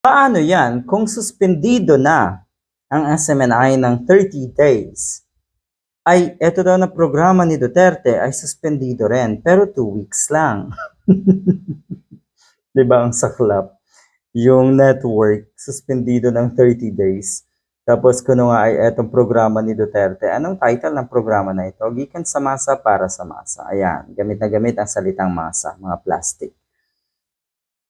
Paano yan kung suspendido na ang SMNI ng 30 days? Ay, eto daw na programa ni Duterte ay suspendido rin, pero 2 weeks lang. Di ba ang saklap? Yung network, suspendido ng 30 days. Tapos kuno nga ay etong programa ni Duterte. Anong title ng programa na ito? Gikan sa masa para sa masa. Ayan, gamit na gamit ang salitang masa, mga plastic.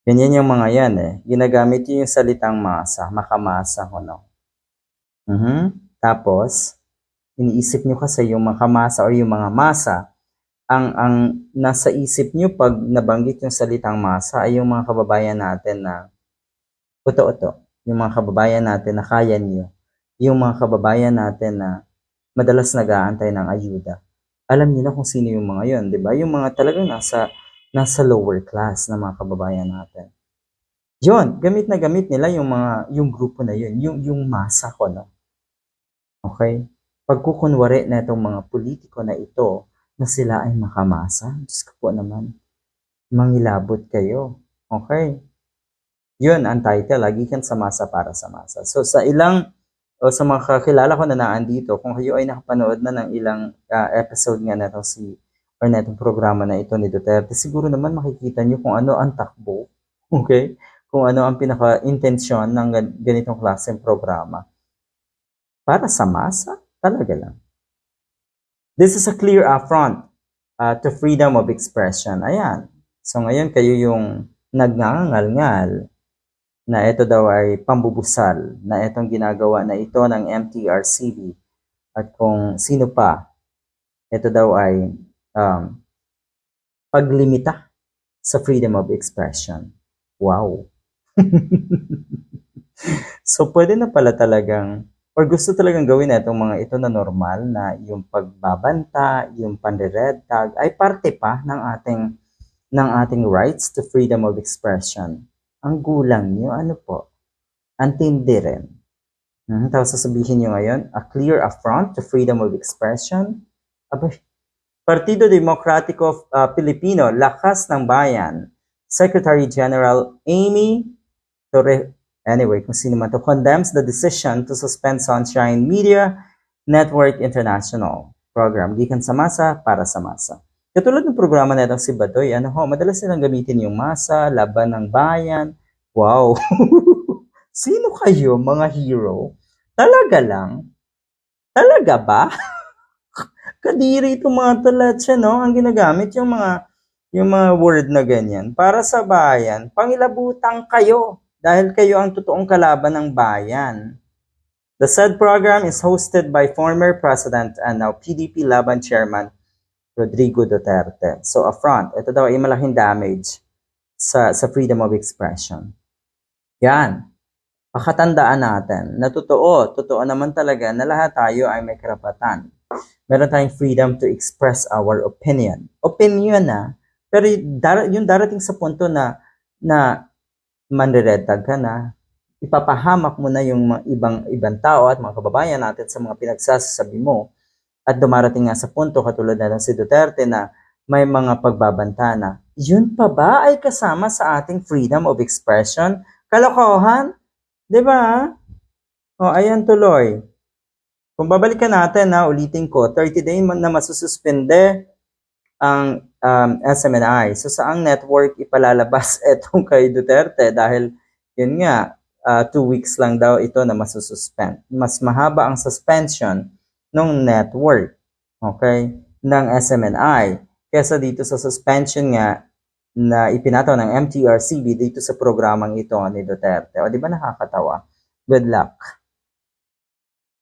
Ganyan yung mga yan eh. Ginagamit yun yung salitang masa, makamasa ko no. Mhm. Tapos, iniisip nyo kasi yung makamasa or yung mga masa, ang ang nasa isip nyo pag nabanggit yung salitang masa ay yung mga kababayan natin na uto-uto. Yung mga kababayan natin na kaya nyo. Yung mga kababayan natin na madalas nag-aantay ng ayuda. Alam niyo na kung sino yung mga yon, 'di ba? Yung mga talagang nasa nasa lower class na mga kababayan natin. Yun, gamit na gamit nila yung mga yung grupo na yun, yung yung masa ko, no. Okay? Pagkukunwari na itong mga politiko na ito na sila ay makamasa, Diyos ko po naman, mangilabot kayo. Okay? Yun ang title, lagi kan sa masa para sa masa. So sa ilang o sa mga kakilala ko na naandito, kung kayo ay nakapanood na ng ilang ah, episode nga na si or na itong programa na ito ni Duterte, siguro naman makikita nyo kung ano ang takbo, okay? Kung ano ang pinaka-intensyon ng gan- ganitong klaseng programa. Para sa masa, talaga lang. This is a clear affront uh, to freedom of expression. Ayan. So ngayon kayo yung nagngangal-ngal na ito daw ay pambubusal, na itong ginagawa na ito ng MTRCB at kung sino pa, ito daw ay um, paglimita sa freedom of expression. Wow. so, pwede na pala talagang, or gusto talagang gawin na itong mga ito na normal na yung pagbabanta, yung panre-red tag, ay parte pa ng ating, ng ating rights to freedom of expression. Ang gulang nyo, ano po? Antindi rin. Hmm, tapos sasabihin nyo ngayon, a clear affront to freedom of expression. Abay, Partido Demokratiko uh, Pilipino, Lakas ng Bayan, Secretary General Amy Torre, anyway, kung sino man to, condemns the decision to suspend Sunshine Media Network International program. Gikan sa masa, para sa masa. Katulad ng programa na itong si Badoy, ano ho, madalas nilang gamitin yung masa, laban ng bayan. Wow! Sino kayo, mga hero? Talaga lang? Talaga ba? kadiri itong mga talatsa, no? Ang ginagamit yung mga yung mga word na ganyan. Para sa bayan, pangilabutan kayo dahil kayo ang totoong kalaban ng bayan. The said program is hosted by former President and now PDP Laban Chairman Rodrigo Duterte. So affront, ito daw ay malaking damage sa, sa freedom of expression. Yan. Pakatandaan natin na totoo, totoo naman talaga na lahat tayo ay may karapatan meron tayong freedom to express our opinion. Opinion na, pero yung darating sa punto na na manreretag ka na, ipapahamak mo na yung ibang ibang tao at mga kababayan natin sa mga pinagsasabi mo at dumarating nga sa punto katulad na lang si Duterte na may mga pagbabanta na yun pa ba ay kasama sa ating freedom of expression? Kalokohan? 'Di ba? O ayan tuloy. Kung babalikan natin na ulitin ko, 30 day na masususpende ang um, SMNI. So saang network ipalalabas itong kay Duterte dahil yun nga, uh, two weeks lang daw ito na masususpend. Mas mahaba ang suspension ng network, okay, ng SMNI kesa dito sa suspension nga na ipinataw ng MTRCB dito sa programang ito ni Duterte. O di ba nakakatawa? Good luck.